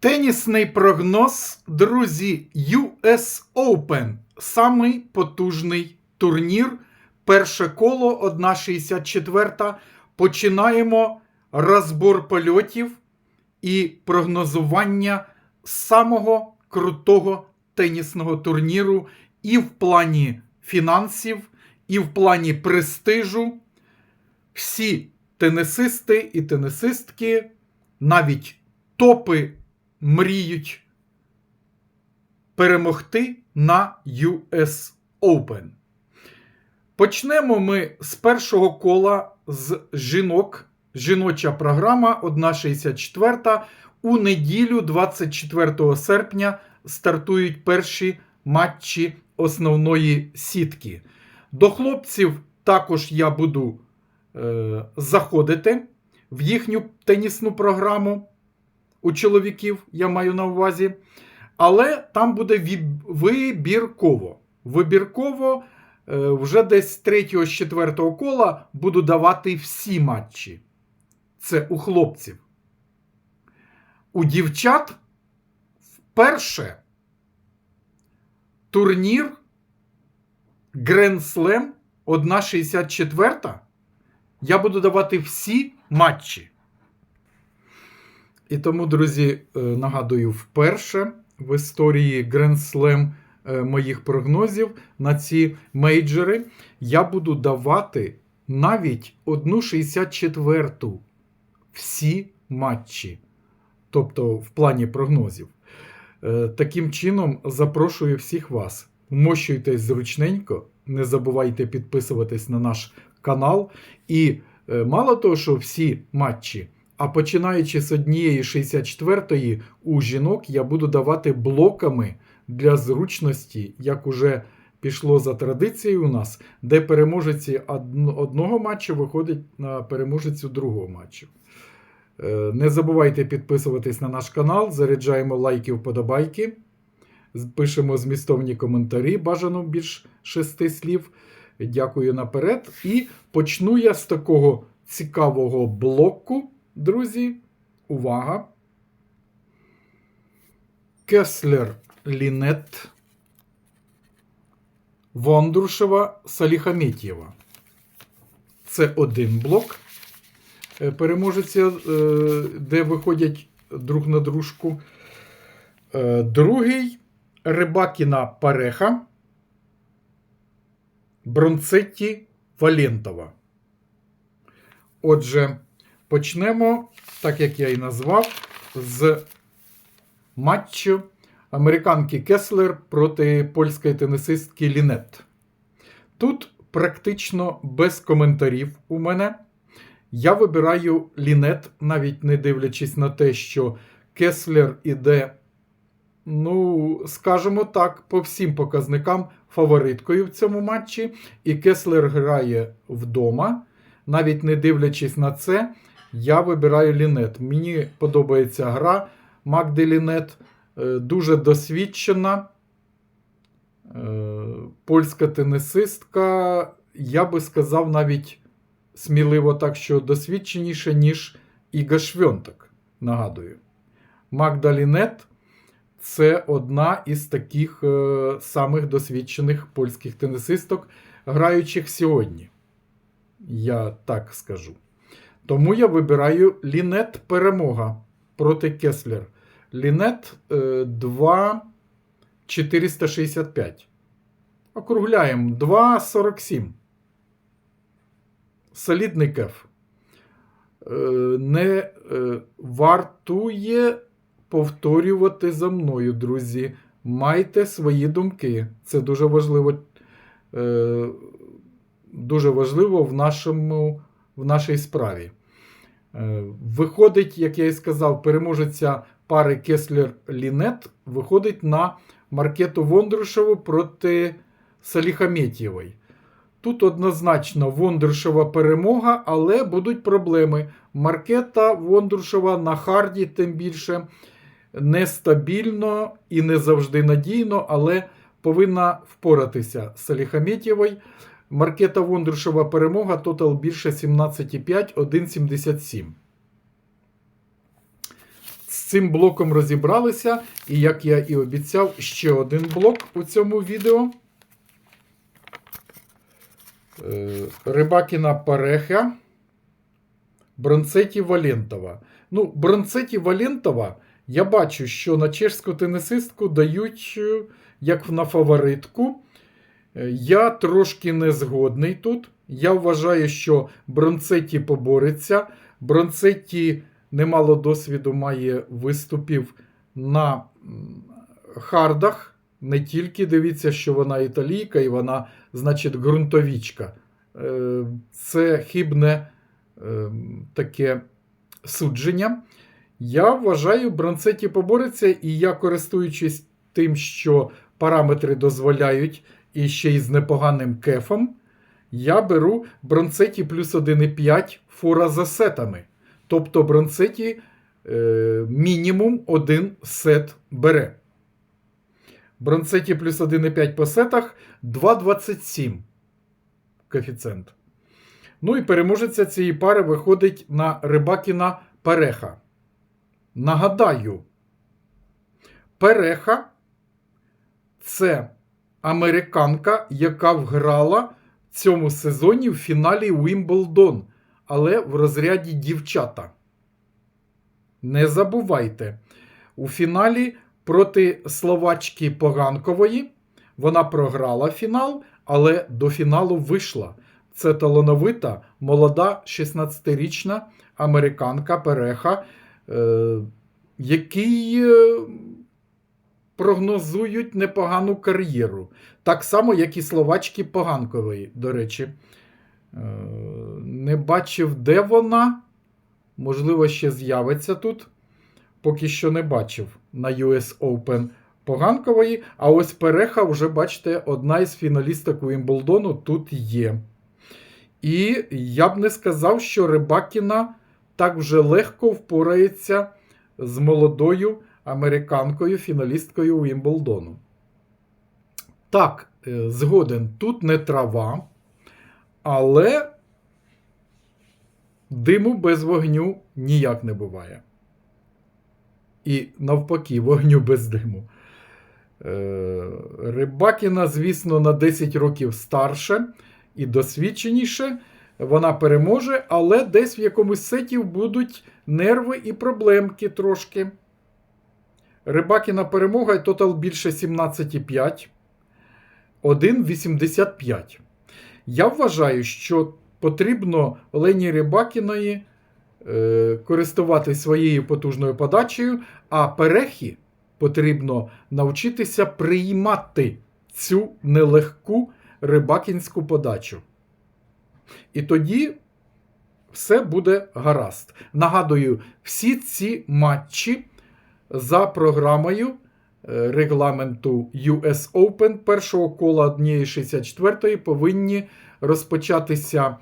Тенісний прогноз, друзі, US Open. Самий потужний турнір. Перше коло 1,64. Починаємо розбор польотів і прогнозування самого крутого тенісного турніру і в плані фінансів, і в плані престижу. Всі тенісисти і тенісистки, навіть топи мріють перемогти на US Open. Почнемо ми з першого кола з жінок. Жіноча програма 1,64. У неділю, 24 серпня, стартують перші матчі основної сітки. До хлопців також я буду е, заходити в їхню тенісну програму. У чоловіків я маю на увазі. Але там буде вибірково. Вибірково е, вже десь з 3-4 кола буду давати всі матчі. Це у хлопців. У дівчат вперше турнір Grand Slam 1,64. Я буду давати всі матчі. І тому, друзі, е, нагадую, вперше в історії е, моїх прогнозів на ці мейджори я буду давати навіть 1,64 всі матчі. Тобто в плані прогнозів. Е, Таким чином, запрошую всіх вас. Вмощуйтесь зручненько, не забувайте підписуватись на наш канал. І е, мало того, що всі матчі, а починаючи з однієї 64-ї у жінок, я буду давати блоками для зручності, як уже пішло за традицією у нас, де переможеці одного матчу виходить на переможецю другого матчу. Е, Не забувайте підписуватись на наш канал, заряджаємо лайки, вподобайки, пишемо змістовні коментарі, бажано більш шести слів. Дякую наперед. І почну я з такого цікавого блоку, друзі. Увага! Кеслер Лінет Вондрушева Саліхаметєва. Це один блок е, переможеця, е, де виходять друг на дружку. Е, Другий Рибакіна Пареха. Бронцетті Валентова. Отже, почнемо, так як я і назвав, з матчу американки Кеслер проти польської тенісистки Лінет. Тут практично без коментарів у мене. Я вибираю Лінет, навіть не дивлячись на те, що Кеслер іде, ну, скажімо так, по всім показникам фавориткою в цьому матчі. І Кеслер грає вдома. Навіть не дивлячись на це, я вибираю Лінет. Мені подобається гра Магди Лінет, е, дуже досвідчена. Е, Польська тенісистка, я би сказав навіть сміливо так, що досвідченіше, ніж Іга Швьонтак, нагадую. Магда Лінет це одна із таких е, самих досвідчених польських тенісисток, граючих сьогодні. Я так скажу. Тому я вибираю Лінет перемога проти Кеслер. Лінет е, 2,465. Округляємо 2,47. Солідний кеф. Е, Не е, вартує повторювати за мною, друзі. Майте свої думки. Це дуже важливо. Е, Дуже важливо в, нашому, в нашій справі. Е, Виходить, як я і сказав, переможеця пари Кеслер-Лінет виходить на Маркету Вондрушеву проти Саліхаметєвої. Тут однозначно Вондрушева перемога, але будуть проблеми. Маркета Вондрушева на харді, тим більше нестабільно і не завжди надійно, але повинна впоратися з Саліхаметєвою. Маркета Вондрушева перемога, тотал більше 17,5, 1,77. З цим блоком розібралися. І як я і обіцяв, ще один блок у цьому відео. Е, Рибакіна Пареха. Бронцеті Валентова. Ну, Бронцеті Валентова, я бачу, що на чешську тенісистку дають е, як на фаворитку. Е, Я трошки не згодний тут. Я вважаю, що Бронцеті побореться. Бронцеті немало досвіду має виступів на хардах. Не тільки дивіться, що вона італійка і вона, значить, ґрунтовічка. Е, Це хибне е, таке судження. Я вважаю, Бронцеті побореться, і я, користуючись тим, що параметри дозволяють і ще й з непоганим кефом, я беру Бронцеті плюс 1,5 фора за сетами. Тобто Бронцеті е, мінімум один сет бере. Бронцеті плюс 1,5 по сетах 2,27 коефіцієнт. Ну і переможеця цієї пари виходить на Рибакіна Переха. Нагадаю, Переха це американка, яка вграла в цьому сезоні в фіналі Уімблдон, але в розряді дівчата. Не забувайте, у фіналі проти словачки Поганкової вона програла фінал, але до фіналу вийшла. Це талановита, молода 16-річна американка Переха, е, який е, прогнозують непогану кар'єру. Так само, як і словачки Поганкової, до речі. Е, не бачив, де вона. Можливо, ще з'явиться тут. Поки що не бачив на US Open Поганкової. А ось Переха, вже бачите, одна із фіналісток Уімблдону тут є. І я б не сказав, що Рибакіна так вже легко впорається з молодою американкою, фіналісткою Уімблдону. Так, е, згоден, тут не трава, але диму без вогню ніяк не буває. І навпаки, вогню без диму. Е, Рибакіна, звісно, на 10 років старше і досвідченіше. Вона переможе, але десь в якомусь сеті будуть нерви і проблемки трошки. Рибакіна перемога і тотал більше 17,5. 1,85. Я вважаю, що потрібно Олені Рибакіної е, користуватися своєю потужною подачею, а перехі потрібно навчитися приймати цю нелегку рибакінську подачу. І тоді все буде гаразд. Нагадую, всі ці матчі за програмою е, регламенту US Open першого кола однієї 64 повинні розпочатися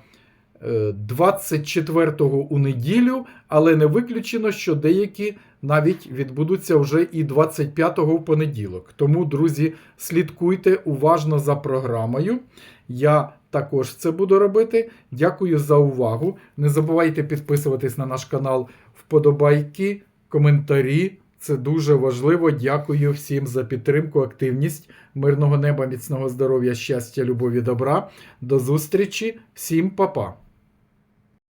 е, 24-го у неділю, але не виключено, що деякі навіть відбудуться вже і 25-го в понеділок. Тому, друзі, слідкуйте уважно за програмою. Я також це буду робити. Дякую за увагу. Не забувайте підписуватись на наш канал вподобайки, коментарі. Це дуже важливо. Дякую всім за підтримку, активність, мирного неба, міцного здоров'я, щастя, любові, добра. До зустрічі, всім па-па!